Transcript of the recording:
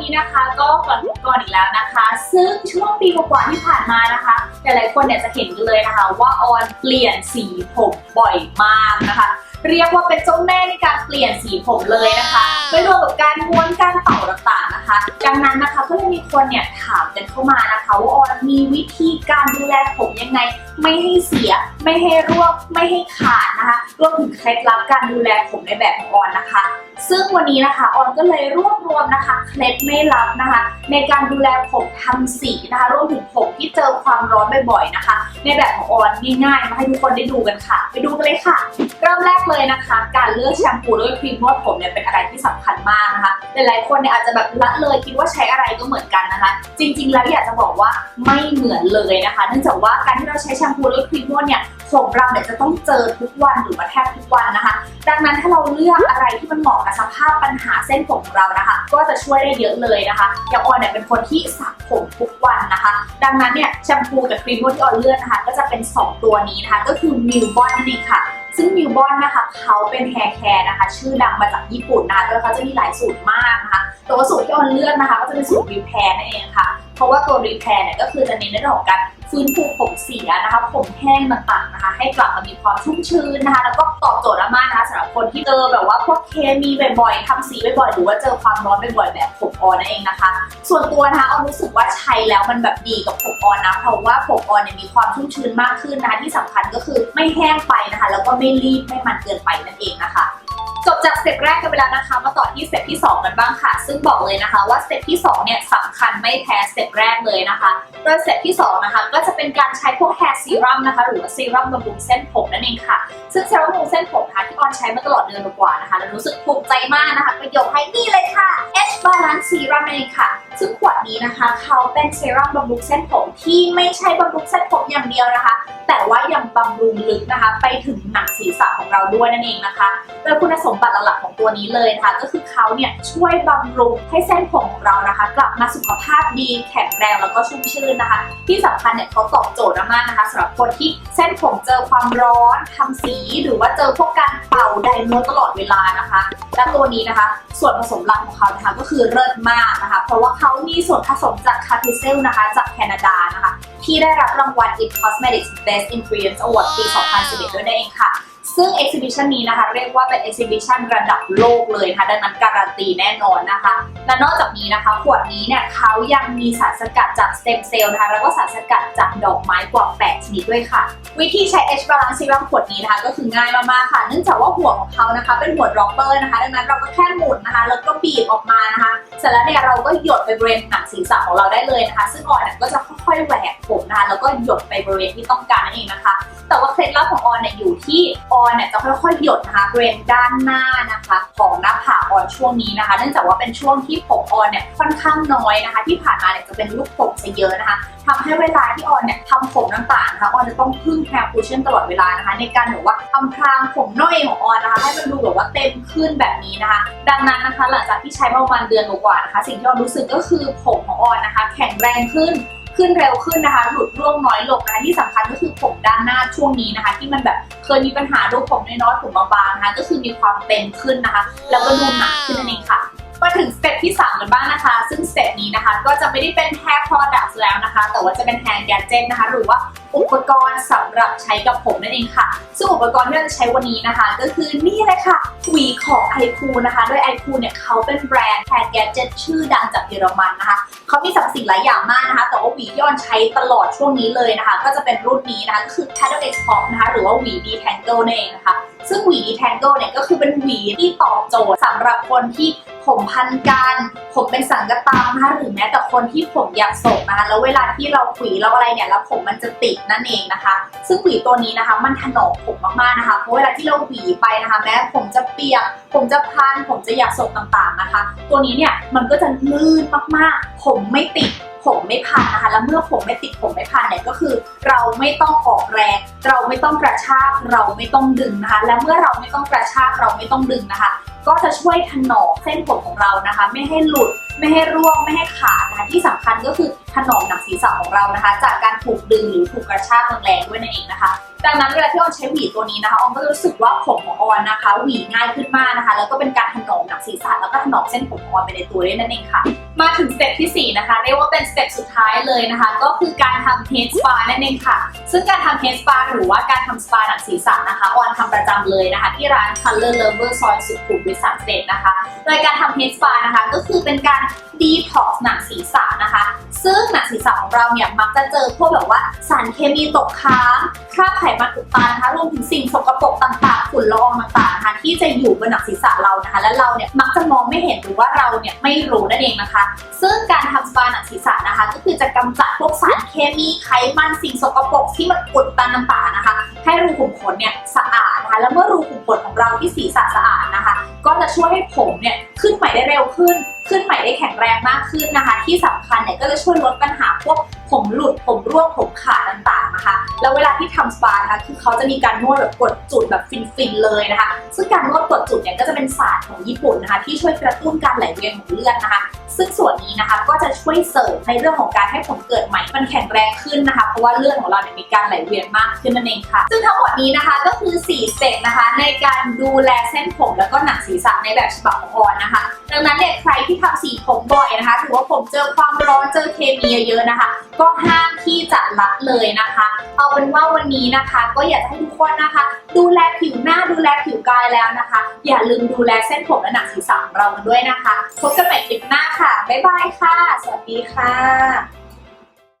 นี้นะคะก็ก่อนก่อนอีกแล้วนะคะ ซึ่งช่วงปีกว่าที่ผ่านมานะคะหลายๆคนเนี่ยจะเห็นกันเลยนะคะ ว่าออนเปลี่ยนสีผมบ่อยมากนะคะ เรียกว่าเป็นเจ้าแม่ในการเปลี่ยนสีผมเลยนะคะไม่รวมกับการม้วนการเป่าต่างๆนะคะ ดังนั้นนะคะก็จะมีคนเนี่ยถามกันเข้ามานะคะว่าออนมีวิธีการดูแลผมยังไงไม่ให้เสีย ไม่ให้ร่วงไม่ให้ขาดนะคะรวมถึงเคล็ดลับการดูแลผมในแบบของออนนะคะ ซึ่งวันนี้นะคะออนก็เลยรวบรวมนะคะเคล็ดไม่ลับนะคะ ในการดูแลผมทำสีนะคะรวมถึงผมที่เจอความร้อนบ่อยๆนะคะ ในแบบของออนง่ายๆมาให้ทุกคนได้ดูกันค่ะ ไปดูกันเลยค่ะ เริ่มแรกเลยนะคะ การเลือกแชมพูด้วยครีมนวดผมเนี่ยเป็นอะไรที่สำคัญมากนะคะหลายๆคนเนี่ยอาจจะแบบละเลยคิดว่าใช้อะไรก็เหมือนกันนะคะ จริง ๆ แล้วอยากจะบอกว่าไม่เหมือนเลยนะคะ เนื่องจากว่าการที่เราใช้แชมพูด้วยครีมนวดเนี่ย ผมเราเนี่ยจะต้องเจอทุกวันหรือว่าแทบทุกวันนะคะ ดังนั้นถ้าเราเลือกอะไรที่มันเหมาะกับสภาพปัญหาเส้นผมของเรานะคะ ก็จะช่วยได้เยอะเลยนะคะอย่างออนเนี่ยเป็นคนที่สระผมทุกวันนะคะ ดังนั้นเนี่ยแชมพูกับครีมนวดที่ออนเลือกนะคะก็จะเป็น 2 ตัวนี้นะคะก็คือมิวบอนนั่ค่ะซึ่งมิวบอนนะคะเขาเป็นแฮร์แคร์นะคะ ชื่อดังมาจากญี่ปุ่นนะคะโดยเขาจะมีหลายสูตรมากนะคะแต่ว่าสูตรที่ออนเลือกนะคะ ก็จะเป็นสูตรรีแพร์นั่นเองค่ะ เพราะว่าตัวรีแพร์เนี่ยก็คือจะเน้นในเรื่องของการ ฟื้นฟูผมเสียนะคะ ผมแห้งต่างๆนะคะ ให้กลับมามีความชุ่มชื้นนะคะ แล้วก็ตอบโจทย์มากนะคะสำหรับคนที่เจอแบบว่าพวกเคมีบ่อยๆทำสีบ่อยๆหรือว่าเจอความร้อนบ่อยๆแบบผมออนนั่นเองนะคะ ส่วนตัวนะคะออนรู้สึกว่าใช้แล้วมันแบบดีกับผมออนนะเพราะว่าผมออนเนี่ยมีความชุ่มชื้นมากขึ้นนะคะที่สำคัญก็คือไม่แห้งไปนะคะ แล้วก็ไม่รีบไม่มันเกินไปนั่นเองนะคะ จบจากสเต็ปแรกกันไปแล้วนะคะ มาต่อที่สเต็ปที่ 2 กันบ้างค่ะ ซึ่งบอกเลยนะคะว่าสเต็ปที่2เนี่ยสำคัญไม่แพ้สเต็ปแรกเลยนะคะโดยสเต็ปที่2นะคะก็จะเป็นการใช้พวกแฮร์ซีรัมนะคะหรือว่าซีรัมบำรุงเส้นผมนั่นเองค่ะ ซึ่งซีรัมบำรุงเส้นผมค่ะที่ออนใช้มาตลอดเดือนกว่านะคะแล้วรู้สึกภูมิใจมากนะคะก็ยกให้นี่เลยค่ะ H Balance Serum นั่นเองค่ะ ซึ่งขวดนี้นะคะ เขาเป็นเซรั่มบำรุงเส้นผมที่ไม่ใช่บำรุงเส้นผมอย่างเดียวนะคะ แต่ว่ายังบำรุงลึกนะคะ ไปถึงหนังศีรษะของเราด้วยนั่นเองนะคะ โดยคุณสมบัติหลักๆของตัวนี้เลยนะคะ ก็คือเขาเนี่ยช่วยบำรุงให้เส้นผมของเรานะคะ กลับมาสุขภาพดีแข็งแรงแล้วก็ชุ่มชื่นนะคะ ที่สำคัญเนี่ยเขาตอบโจทย์มากนะคะสำหรับคนที่เส้นผมเจอความร้อนทำสี หรือว่าเจอพวกการเป่าไดโนตลอดเวลานะคะและตัวนี้นะคะ ส่วนผสมหลักของเขานะคะก็คือเลิศมากนะคะ เพราะว่าเขามีส่วนผสมจากคาพิเซลนะคะ จากแคนาดานะคะ ที่ได้รับรางวัล It Cosmetics Best Ingredients Award ปี 2011 ด้วยนั่นเองค่ะ ซึ่ง exhibition นี้นะคะเรียกว่าเป็น exhibition ระดับโลกเลยนะคะดังนั้นการันตีแน่นอนนะคะ และนอกจากนี้นะคะ ขวดนี้เนี่ยเขายังมีสารสกัดจากสเต็มเซลล์นะคะแล้วก็สารสกัดจากดอกไม้กว่า 8 ชนิดด้วยค่ะ วิธีใช้ H Balance Serum ขวดนี้นะคะ ก็คือง่ายมากๆค่ะ เนื่องจากว่าหัวของเขานะคะ เป็นหัวดรอปเปอร์นะคะดังนั้นเราก็แค่หมุนนะคะ แล้วก็บีบออกมานะคะ เสร็จแล้วเนี่ยเราก็หยดไปบริเวณหนังศีรษะของเราได้เลยนะคะ ซึ่งออนก็จะค่อยๆแหวกผมนะคะแล้วก็หยดไปบริเวณที่ต้องการนั่นเองนะคะ แต่ว่าเคล็ดลับของออนเนี่ยอยู่ที่ออนเนี่ยจะค่อยๆหยดนะคะบริเวณด้านหน้านะคะ ของหน้าผากออนช่วงนี้นะคะ เนื่องจากว่าเป็นช่วงที่ผมออนเนี่ยค่อนข้างน้อยนะคะ ที่ผ่านมาเนี่ยจะเป็นลูกผมซะเยอะนะคะทำให้เวลาที่ออนเนี่ยทำผมต่างๆนะคะออนจะต้องพึ่งแฮร์คูชั่นตลอดเวลานะคะ ในการแบบว่าอำพรางผมนอกเองของออนนะคะ ให้มันดูแบบว่าเต็มขึ้นแบบนี้นะคะ ดังนั้นนะคะ หลังจากที่ใช้มาประมาณเดือนกว่านะคะ สิ่งที่ออนรู้สึกก็คือผมของออนนะคะ แข็งแรงขึ้น ขึ้นเร็วขึ้นนะคะ หลุดร่วงน้อยลงนะคะที่สำคัญก็คือผมด้านหน้าช่วงนี้นะคะ ที่มันแบบเคยมีปัญหารูปผมน้อยๆผมบางๆนะคะก็คือมีความเต็นขึ้นนะคะ แล้วก็ดูหนาขึ้นนั่นเองค่ะมาถึงสเต็ปที่3กันบ้างนะคะ ซึ่งสเต็ปนี้นะคะ ก็จะไม่ได้เป็น hair products แล้วนะคะ แต่ว่าจะเป็น hair gadget นะคะ หรือว่า อุปกรณ์สำหรับใช้กับผมนั่นเองค่ะ ซึ่งอุปกรณ์ที่เราจะใช้วันนี้นะคะ ก็คือนี่เลยค่ะหวีของไอคูนะคะ โดยไอคูเนี่ยเขาเป็นแบรนด์ hair gadget ชื่อดังจากเยอรมันนะคะ เขามีสรรพสิ่งหลายอย่างมากนะคะ แต่ว่าหวีที่ออนใช้ตลอดช่วงนี้เลยนะคะ ก็จะเป็นรุ่นนี้นะคะก็คือ Paddle X Pop นะคะ หรือว่าหวี Detangle นั่นเองนะคะ ซึ่งหวี Detangle เนี่ยก็คือเป็นหวีที่ตอบโจทย์สำหรับคนที่ผมพันกัน ผมเป็นสังกตามนะคะหรือแม้แต่คนที่ผมอยากส่งนะคะแล้วเวลาที่เราหวีแล้วอะไรเนี่ยแล้วผมมันจะติดนั่นเองนะคะ ซึ่งหวีตัวนี้นะคะ มันถนอมผมมากๆนะคะเพราะเวลาที่เราหวีไปนะคะ แม้ผมจะเปียกผมจะพันผมจะอยากส่งต่างๆนะคะ ตัวนี้เนี่ยมันก็จะลื่นมากๆ ผมไม่ติดผมไม่พันนะคะแล้วเมื่อผมไม่ติดผมไม่พันเนี่ยก็คือ เราไม่ต้องออกแรง เราไม่ต้องกระชากเราไม่ต้องดึงนะคะ และเมื่อเราไม่ต้องกระชากเราไม่ต้องดึงนะคะ ก็จะช่วยถนอมเส้นผมของเรานะคะ ไม่ให้หลุดไม่ให้ร่วงไม่ให้ขาดนะคะที่สำคัญก็คือถนอมหนังศีรษะของเรานะคะ จากการถูกดึงหรือถูกกระชากแรงๆด้วยนั่นเองนะคะ ดังนั้นเวลาที่ออนใช้หวีตัวนี้นะคะออนก็รู้สึกว่าผมของออนนะคะหวีง่ายขึ้นมากนะคะ แล้วก็เป็นการถนอมหนังศีรษะแล้วก็ถนอมเส้นผมของออนไปในตัวด้วยนั่นเองค่ะ มาถึงสเต็ปที่ 4 นะคะ เรียกว่าเป็นสเต็ปสุดท้ายเลยนะคะ ก็คือการทำเฮดสปานั่นเองค่ะ ซึ่งการทำเฮดสปาหรือว่าการทำสปาหนังศีรษะนะคะออนทำประจำเลยนะคะ ที่ร้าน Color Lover ซอยสุขุมวิท31นะคะ โดยการทำเฮดสปานะคะก็คือเป็นการดีท็อกซ์หนังศีรษะนะคะ ซึ่งหนังศีรษะของเราเนี่ยมักจะเจอพวกแบบว่าสารเคมีตกค้างคราบไขมันอุดตันนะคะรวมถึงสิ่งสกปรกต่างๆฝุ่นละอองต่างๆนะคะที่จะอยู่บนหนังศีรษะเรานะคะ และเราเนี่ยมักจะมองไม่เห็นหรือว่าเราเนี่ยไม่รู้นั่นเองนะคะซึ่งการทำสปาหนังศีรษะนะคะ ก็คือจะกำจัดพวกสารเคมีไขมันสิ่งสกปรกที่มันอุดตันต่างๆนะคะ ให้รูขุมขนเนี่ยสะอาดนะคะ แล้วเมื่อรูขุมขนของเราที่ศีรษะสะอาดนะคะ ก็จะช่วยให้ผมเนี่ยขึ้นใหม่ได้เร็วขึ้น ขึ้นใหม่ได้แข็งแรงมากขึ้นนะคะ ที่สำคัญเนี่ยก็จะช่วยลดปัญหาพวกผมหลุดผมร่วงผมขาดต่างๆนะคะ แล้วเวลาที่ทำสปานะคะคือเขาจะมีการนวดแบบกดจุดแบบฟินๆเลยนะคะ ซึ่งการนวดกดจุดเนี่ยก็จะเป็นศาสตร์ของญี่ปุ่นนะคะ ที่ช่วยกระตุ้นการไหลเวียนของเลือดนะคะ ซึ่งส่วนนี้นะคะก็จะช่วยเสริมในเรื่องของการให้ผมเกิดใหม่มันแข็งแรงขึ้นนะคะ เพราะว่าเลือดของเราเนี่ยมีการไหลเวียนมากขึ้นนั่นเองค่ะ ซึ่งทั้งหมดนี้นะคะก็คือ 4 สเต็ปนะคะ ในการดูแลเส้นผมแล้วก็หนังศีรษะในแบบฉบับของออนนะคะ ดังนั้นเนี่ยใครที่ทำสีผมบ่อยนะคะถือว่าผมเจอความร้อนเจอเคมีเยอะๆนะคะ ก็ห้ามที่จะละเลยนะคะ เอาเป็นว่าวันนี้นะคะ ก็อยากจะให้ทุกคนนะคะ ดูแลผิวหน้าดูแลผิวกายแล้วนะคะ อย่าลืมดูแลเส้นผมและหนังศีรษะของเรากันด้วยนะคะพบกันใหม่คลิปหน้าค่ะบ๊ายบายค่ะ สวัสดีค่ะ